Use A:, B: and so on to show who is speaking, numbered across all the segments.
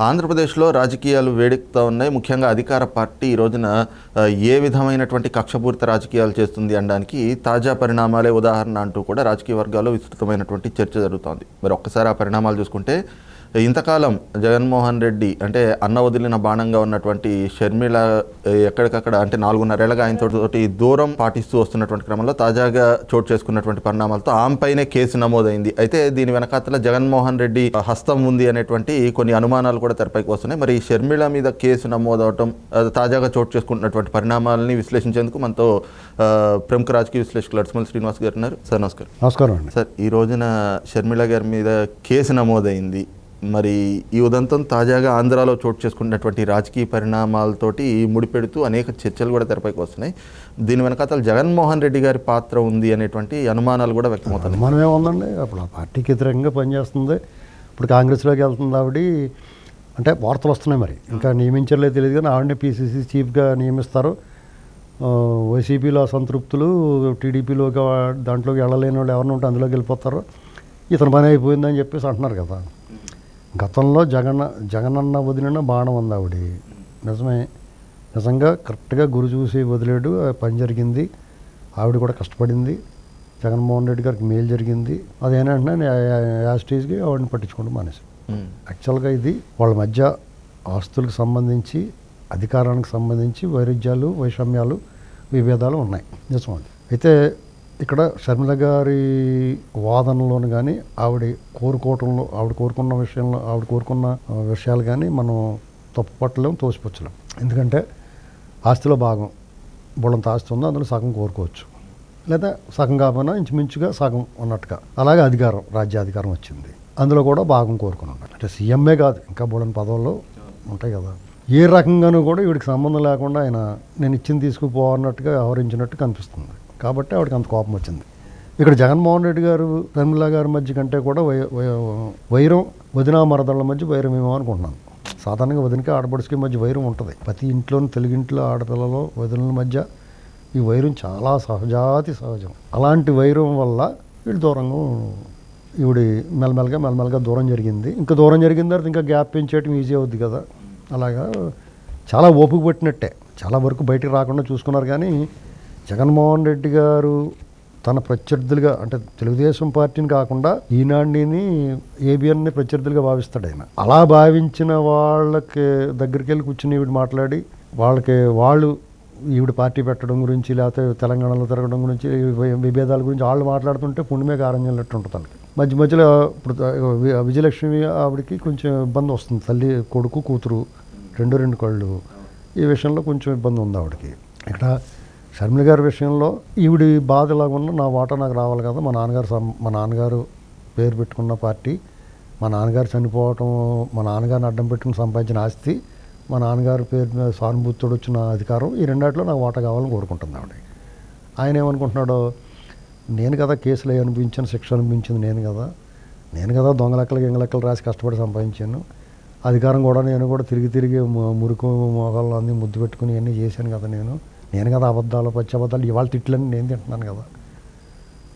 A: ఆంధ్రప్రదేశ్లో రాజకీయాలు వేడెక్కుతూ ఉన్నాయి. ముఖ్యంగా అధికార పార్టీ ఈ రోజున ఏ విధమైనటువంటి కక్షపూరిత రాజకీయాలు చేస్తుంది అనడానికి తాజా పరిణామాలే ఉదాహరణ అంటూ కూడా రాజకీయ వర్గాల్లో విస్తృతమైనటువంటి చర్చ జరుగుతోంది. మరి ఒక్కసారి ఆ పరిణామాలు చూసుకుంటే ఇంతకాలం జగన్మోహన్ రెడ్డి అంటే అన్న వదిలిన బాణంగా ఉన్నటువంటి షర్మిల ఎక్కడికక్కడ అంటే నాలుగున్నరేళ్ళగా ఆయనతో తోటి దూరం పాటిస్తూ వస్తున్నటువంటి క్రమంలో తాజాగా చోటు చేసుకున్నటువంటి పరిణామాలతో ఆమెపైనే కేసు నమోదైంది. అయితే దీని వెనకాతల జగన్మోహన్ రెడ్డి హస్తం ఉంది అనేటువంటి కొన్ని అనుమానాలు కూడా తెరపైకి వస్తున్నాయి. మరి ఈ షర్మిల మీద కేసు నమోదవటం తాజాగా చోటు చేసుకుంటున్నటువంటి పరిణామాలని విశ్లేషించేందుకు మనతో ప్రముఖ రాజకీయ విశ్లేషకులు అడ్స్మల్ శ్రీనివాస్ గారు ఉన్నారు. సార్ నమస్కారం.
B: నమస్కారం
A: సార్ ఈ రోజున షర్మిల గారి మీద కేసు నమోదైంది. మరి ఈ ఉదంతం తాజాగా ఆంధ్రాలో చోటు చేసుకున్నటువంటి రాజకీయ పరిణామాలతోటి ముడిపెడుతూ అనేక చర్చలు కూడా తెరపైకి వస్తున్నాయి. దీని వెనకాతల జగన్మోహన్ రెడ్డి గారి పాత్ర ఉంది అనేటువంటి అనుమానాలు కూడా వ్యక్తమవుతాయి
B: అనుమానమే ఏముందండి అప్పుడు ఆ పార్టీకి వ్యతిరేకంగా పనిచేస్తుంది. ఇప్పుడు కాంగ్రెస్లోకి వెళ్తుంది ఆవిడ. అంటే వార్తలు వస్తున్నాయి మరి. ఇంకా నియమించలే తెలియదు కానీ ఆవిడని పీసీసీ చీఫ్గా నియమిస్తారు. వైసీపీలో అసంతృప్తులు టీడీపీలోకి దాంట్లోకి వెళ్ళలేని వాళ్ళు ఎవరిని ఉంటే అందులోకి వెళ్ళిపోతారు. ఇతని పని అయిపోయిందని చెప్పేసి అంటున్నారు కదా. గతంలో జగన్ జగనన్న వదిలిన బాణం ఉంది ఆవిడ. నిజమే. నిజంగా కరెక్ట్గా గురి చూసి వదిలేడు పని జరిగింది. ఆవిడ కూడా కష్టపడింది. జగన్మోహన్ రెడ్డి గారికి మేలు జరిగింది. అదేంటంటే యాస్టేజ్కి ఆవిడని పట్టించుకుంటూ మానేసి. యాక్చువల్గా ఇది వాళ్ళ మధ్య ఆస్తులకు సంబంధించి అధికారానికి సంబంధించి వైరుధ్యాలు వైషమ్యాలు విభేదాలు ఉన్నాయి. నిజమండి అయితే ఇక్కడ షర్మిల గారి వాదనలోను కానీ ఆవిడ కోరుకోవటంలో ఆవిడ కోరుకున్న విషయంలో ఆవిడ కోరుకున్న విషయాలు కానీ మనం తప్పుపట్టలేము తోసిపుచ్చలేం. ఎందుకంటే ఆస్తిలో భాగం. బుడంత ఆస్తి ఉందో అందులో సగం కోరుకోవచ్చు. లేదా సగం కాకపోయినా ఇంచుమించుగా సగం ఉన్నట్టుగా. అలాగే అధికారం రాజ్యాధికారం వచ్చింది. అందులో కూడా భాగం కోరుకుని ఉన్నాడు అంటే సీఎంఏ కాదు ఇంకా బోడని పదవుల్లో ఉంటాయి కదా. ఏ రకంగానూ కూడా వీడికి సంబంధం లేకుండా ఆయన నేను ఇచ్చింది తీసుకుపోవన్నట్టుగా వ్యవహరించినట్టు కనిపిస్తుంది. కాబట్టి ఆవిడకి అంత కోపం వచ్చింది. ఇక్కడ జగన్మోహన్ రెడ్డి గారు ప్రమిళ గారి మధ్య కంటే కూడా వై వై- వైరం వదినా మరదళ్ళ మధ్య వైరం ఏమో అనుకుంటున్నాను. సాధారణంగా వదినకి ఆడపడుచుకి మధ్య వైరం ఉంటుంది. ప్రతి ఇంట్లోని తెలుగింట్లో ఆడపిల్లలో వదినల మధ్య ఈ వైరం చాలా సహజాతి సహజం. అలాంటి వైరం వల్ల వీళ్ళు దూరంగా ఈవిడి మెల్లమెల్లగా మెల్లమెల్లగా దూరం జరిగింది. ఇంకా దూరం జరిగిన తర్వాత ఇంకా గ్యాప్ పెంచేయటం ఈజీ అవుద్ది కదా. అలాగా చాలా ఓపిక పట్టినట్టే. చాలా వరకు బయటికి రాకుండా చూసుకున్నారు కానీ జగన్మోహన్ రెడ్డి గారు తన ప్రత్యర్థులుగా అంటే తెలుగుదేశం పార్టీని కాకుండా ఈనాడిని ఏబిఎన్ని ప్రత్యర్థులుగా భావిస్తాడు ఆయన. అలా భావించిన వాళ్ళకి దగ్గరికి వెళ్ళి కూర్చుని ఈవిడ మాట్లాడి వాళ్ళకి వాళ్ళు ఈవిడ పార్టీ పెట్టడం గురించి లేకపోతే తెలంగాణలో తిరగడం గురించి విభేదాల గురించి వాళ్ళు మాట్లాడుతుంటే పుణ్యమే కారం ఉంటుంది వాళ్ళకి మధ్య మధ్యలో ఇప్పుడు విజయలక్ష్మి ఆవిడకి కొంచెం ఇబ్బంది వస్తుంది. తల్లి కొడుకు కూతురు రెండు రెండు కళ్ళు. ఈ విషయంలో కొంచెం ఇబ్బంది ఉంది ఆవిడకి. ఇక్కడ షర్మిల గారి విషయంలో ఈవిడి బాధలాగా ఉన్న నా వాటా నాకు రావాలి కదా. మా నాన్నగారు సం- మా నాన్నగారు పేరు పెట్టుకున్న పార్టీ మా నాన్నగారు చనిపోవటం మా నాన్నగారిని అడ్డం పెట్టుకుని సంపాదించిన ఆస్తి మా నాన్నగారి పేరు మీద సానుభూతితోడు వచ్చిన అధికారం ఈ రెండాటిలో నాకు వాటా కావాలని కోరుకుంటుంది ఆవిడ. ఆయన ఏమనుకుంటున్నాడో నేను కదా కేసులు అవి అనిపించాను శిక్ష అనిపించింది నేను కదా. నేను కదా దొంగ లెక్కలు గింగ లెక్కలు రాసి కష్టపడి సంపాదించాను. అధికారం కూడా నేను కూడా తిరిగి తిరిగి మురుకు మొగాళ్ళు అన్నీ ముద్దు పెట్టుకుని ఇవన్నీ చేశాను కదా నేను. నేను కదా అబద్ధాలు పచ్చి అబద్ధాలు ఇవాళ తిట్లని నేను తింటున్నాను కదా.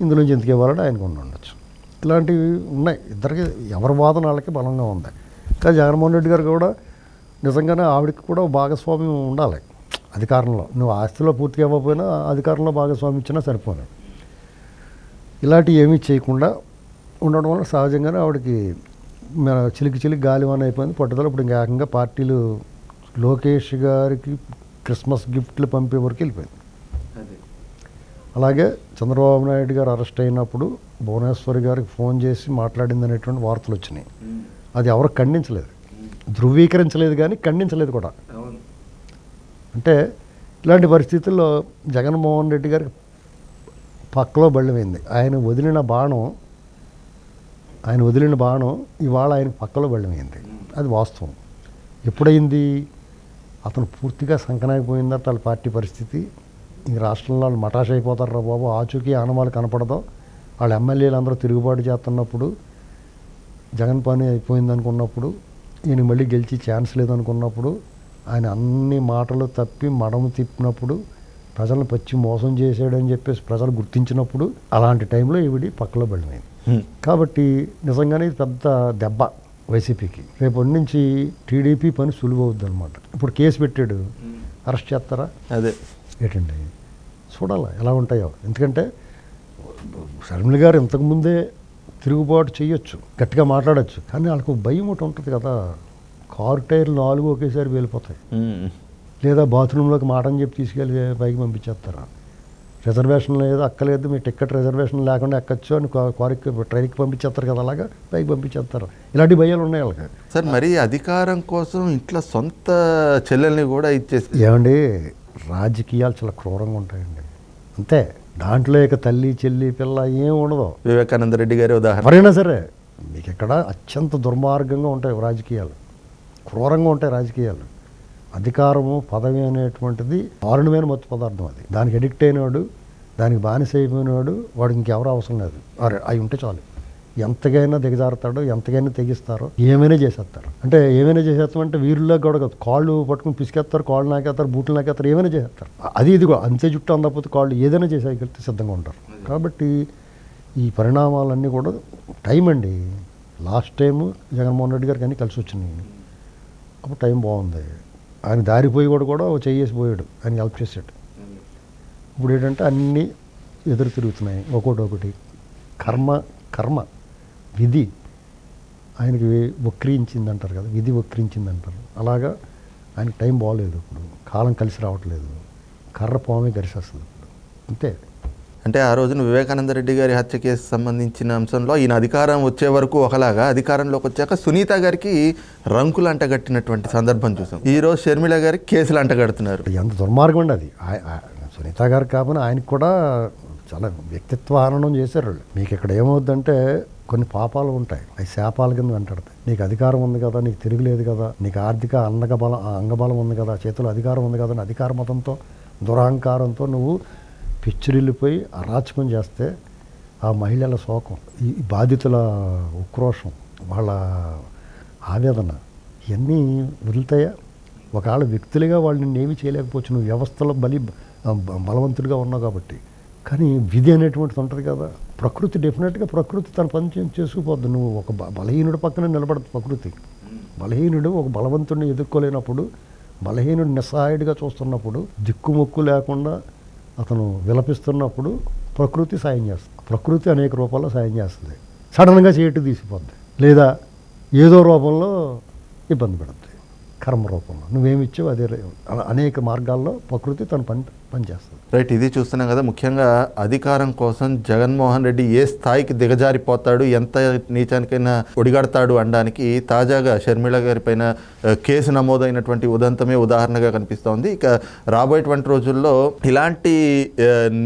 B: ఇందులోంచి ఎందుకు ఇవ్వాలని ఆయనకు ఉండొచ్చు. ఇలాంటివి ఉన్నాయి. ఇద్దరికి ఎవరి వాదన వాళ్ళకి బలంగా ఉంది. కానీ జగన్మోహన్ రెడ్డి గారు కూడా నిజంగానే ఆవిడకి కూడా భాగస్వామ్యం ఉండాలి. అధికారంలో. నువ్వు ఆస్తిలో పూర్తిగా ఇవ్వకపోయినా అధికారంలో భాగస్వామ్యం ఇచ్చినా సరిపోను ఇలాంటివి ఏమీ చేయకుండా ఉండడం వల్ల సహజంగానే ఆవిడకి మన చిలికి చిలికి గాలివాన్ అయిపోయింది. పట్టుదల ఇప్పుడు ఇంకా ఏకంగా పార్టీలు లోకేష్ గారికి క్రిస్మస్ గిఫ్ట్లు పంపే వరకు వెళ్ళిపోయింది. అలాగే చంద్రబాబు నాయుడు గారు అరెస్ట్ అయినప్పుడు భువనేశ్వరి గారికి ఫోన్ చేసి మాట్లాడింది అనేటువంటి వార్తలు వచ్చినాయి. అది ఎవరు ఖండించలేదు. ధృవీకరించలేదు కానీ ఖండించలేదు కూడా. అంటే ఇలాంటి పరిస్థితుల్లో జగన్మోహన్ రెడ్డి గారికి పక్కలో బళ్ళమైంది. ఆయన వదిలిన బాణం ఆయన వదిలిన బాణం ఇవాళ ఆయన పక్కలో బళ్ళమైంది. అది వాస్తవం. ఎప్పుడైంది అతను పూర్తిగా సంకనాగిపోయిందట వాళ్ళ పార్టీ పరిస్థితి? ఈ రాష్ట్రంలో వాళ్ళు మటాష్ అయిపోతారా బాబు. ఆచూకీ ఆనవాళ్ళు కనపడదు. వాళ్ళ ఎమ్మెల్యేలు అందరూ తిరుగుబాటు చేస్తున్నప్పుడు జగన్ పని అయిపోయింది అనుకున్నప్పుడు ఈయన మళ్ళీ గెలిచి ఛాన్స్ లేదనుకున్నప్పుడు ఆయన అన్ని మాటలు తప్పి మడమ తిప్పినప్పుడు ప్రజలను పచ్చి మోసం చేసాడని చెప్పేసి ప్రజలు గుర్తించినప్పుడు అలాంటి టైంలో ఈవిడి పక్కలో
A: హ్మ్.
B: కాబట్టి నిజంగానే ఇది పెద్ద దెబ్బ. వైసీపీకి. రేపు నుంచి టీడీపీ పని సులువు అవుద్ది అనమాట ఇప్పుడు కేసు పెట్టాడు. అరెస్ట్ చేస్తారా?
A: అదే.
B: ఏంటండి? చూడాలి ఎలా ఉంటాయో. ఎందుకంటే షర్మిల గారు ఇంతకుముందే తిరుగుబాటు చేయొచ్చు గట్టిగా మాట్లాడొచ్చు. కానీ వాళ్ళకు భయం ఒకటి ఉంటుంది కదా. కారు టైర్లు నాలుగు ఒకేసారి వెళ్ళిపోతాయి. లేదా బాత్రూంలోకి మాట అని చెప్పి తీసుకెళ్ళి పైకి పంపించేస్తారా? రిజర్వేషన్ లేదు అక్కలేదు మీ టికెట్ రిజర్వేషన్ లేకుండా ఎక్కచ్చు అని కారుకి ట్రైన్కి పంపించేస్తారు కదా అలాగా? పైకి పంపించేస్తారు. ఇలాంటి భయాలు ఉన్నాయి వాళ్ళకి.
A: సార్ మరి అధికారం కోసం ఇంట్లో సొంత చెల్లెల్ని కూడా ఇచ్చేసి
B: ఏమండి రాజకీయాలు చాలా క్రూరంగా ఉంటాయండి. అంతే దాంట్లో ఇక తల్లి చెల్లి పిల్ల ఏం ఉండదు.
A: వివేకానంద రెడ్డి గారి ఉదాహరణ.
B: ఎవరైనా సరే మీకు ఇక్కడ అత్యంత దుర్మార్గంగా ఉంటాయి రాజకీయాలు. క్రూరంగా ఉంటాయి రాజకీయాలు. అధికారము పదవి అనేటువంటిది దారుణమైన మత్తు పదార్థం అది. దానికి అడిక్ట్ అయినవాడు దానికి బానిస అయిపోయినవాడు వాడు ఇంకెవరు అవసరం లేదు. అరే అవి ఉంటే చాలు. ఎంతకైనా దిగజారుతాడు ఎంతకైనా తెగిస్తారు ఏమైనా చేసేస్తారు. అంటే ఏమైనా చేసేస్తామంటే వీరుల్లో కూడా కాదు. కాళ్ళు పట్టుకుని పిసికేస్తారు కాళ్ళు నాకేస్తారు బూట్లు నాకేస్తారు ఏమైనా చేసేస్తారు. అది ఇది కూడా అంతే జుట్టు అందకపోతే కాళ్ళు ఏదైనా చేసేయగలిగితే సిద్ధంగా ఉంటారు. కాబట్టి ఈ పరిణామాలన్నీ కూడా టైం అండి. లాస్ట్ టైము జగన్మోహన్ రెడ్డి గారికి అన్నీ కలిసి వచ్చినాయి. అప్పుడు టైం బాగుంది. ఆయన దారిపోయి కూడా కూడా చెయ్యేసి పోయాడు. ఆయన హెల్ప్ చేశాడు. ఇప్పుడు ఏంటంటే అన్నీ ఎదురు తిరుగుతున్నాయి. ఒకటి ఒకటి కర్మ కర్మ విధి ఆయనకి వక్రించింది అంటారు కదా విధి వక్రించింది అంటారు అలాగా ఆయనకి టైం బాగోలేదు ఇప్పుడు. కాలం కలిసి రావట్లేదు. కర్ర పామే గరిసేస్తుంది ఇప్పుడు. అంతే.
A: అంటే ఆ రోజున వివేకానంద రెడ్డి గారి హత్య కేసు సంబంధించిన అంశంలో ఈయన అధికారం వచ్చే వరకు ఒకలాగా అధికారంలోకి వచ్చాక సునీత గారికి రంకులు అంటగట్టినటువంటి సందర్భం చూసాం. ఈ రోజు షర్మిల గారికి కేసులు అంటగడుతున్నారు.
B: ఎంత దుర్మార్గం అండి అది. సునీత గారు కాబట్టి ఆయనకు కూడా చాలా వ్యక్తిత్వ ఆనందం చేశారు వాళ్ళు. మీకు ఇక్కడ ఏమవుద్దంటే కొన్ని పాపాలు ఉంటాయి. అవి శాపాల కింద వెంటాడతాయి. నీకు అధికారం ఉంది కదా నీకు తిరుగులేదు కదా నీకు ఆర్థిక అంగబలం అంగబలం ఉంది కదా చేతిలో అధికారం ఉంది కదా అధికార మతంతో దురహంకారంతో నువ్వు పిచ్చిరిల్లిపోయి అరాచకం చేస్తే ఆ మహిళల శోకం ఈ బాధితుల ఉక్రోషం వాళ్ళ ఆవేదన ఇవన్నీ వదులుతాయా? ఒకవేళ వ్యక్తులుగా వాళ్ళు ఏమి చేయలేకపోవచ్చు నువ్వు వ్యవస్థలో బలి బలవంతుడిగా ఉన్నావు కాబట్టి. కానీ విధి అనేటువంటిది ఉంటుంది కదా. ప్రకృతి డెఫినెట్గా ప్రకృతి తన పని చేసుకుపోద్దు చేసుకుపోద్ది. నువ్వు ఒక బలహీనుడు బలహీనుడి పక్కన నిలబడదు ప్రకృతి. బలహీనుడు ఒక బలవంతుడిని ఎదుర్కోలేనప్పుడు బలహీనుడు నిస్సహాయుడిగా చూస్తున్నప్పుడు దిక్కుమొక్కు లేకుండా అతను విలపిస్తున్నప్పుడు ప్రకృతి సాయం చేస్తుంది. ప్రకృతి అనేక రూపాల్లో సాయం చేస్తుంది. సడన్గా చేయటు తీసిపోద్ది. లేదా ఏదో రూపంలో ఇబ్బంది పెడుతుంది కర్మ రూపంలో. నువ్వేమి ఇచ్చావు అదే అలా అనేక మార్గాల్లో ప్రకృతి తన పని పనిచేస్తుంది
A: రైట్ ఇది చూస్తున్నాం కదా ముఖ్యంగా అధికారం కోసం జగన్మోహన్ రెడ్డి ఏ స్థాయికి దిగజారిపోతాడు ఎంత నీచానికైనా ఒడిగడతాడు అనడానికి తాజాగా షర్మిళ గారి పైన కేసు నమోదైనటువంటి ఉదంతమే ఉదాహరణగా కనిపిస్తోంది. ఇక రాబోయేటువంటి రోజుల్లో ఇలాంటి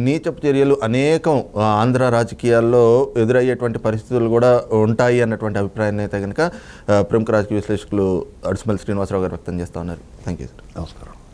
A: నీచపు చర్యలు అనేకం ఆంధ్ర రాజకీయాల్లో ఎదురయ్యేటువంటి పరిస్థితులు కూడా ఉంటాయి అన్నటువంటి అభిప్రాయాన్ని అయితే కనుక ప్రముఖ రాజకీయ విశ్లేషకులు అడిసిమల్ శ్రీనివాసరావు గారు వ్యక్తం చేస్తూ ఉన్నారు. థ్యాంక్ యూ సార్
B: నమస్కారం.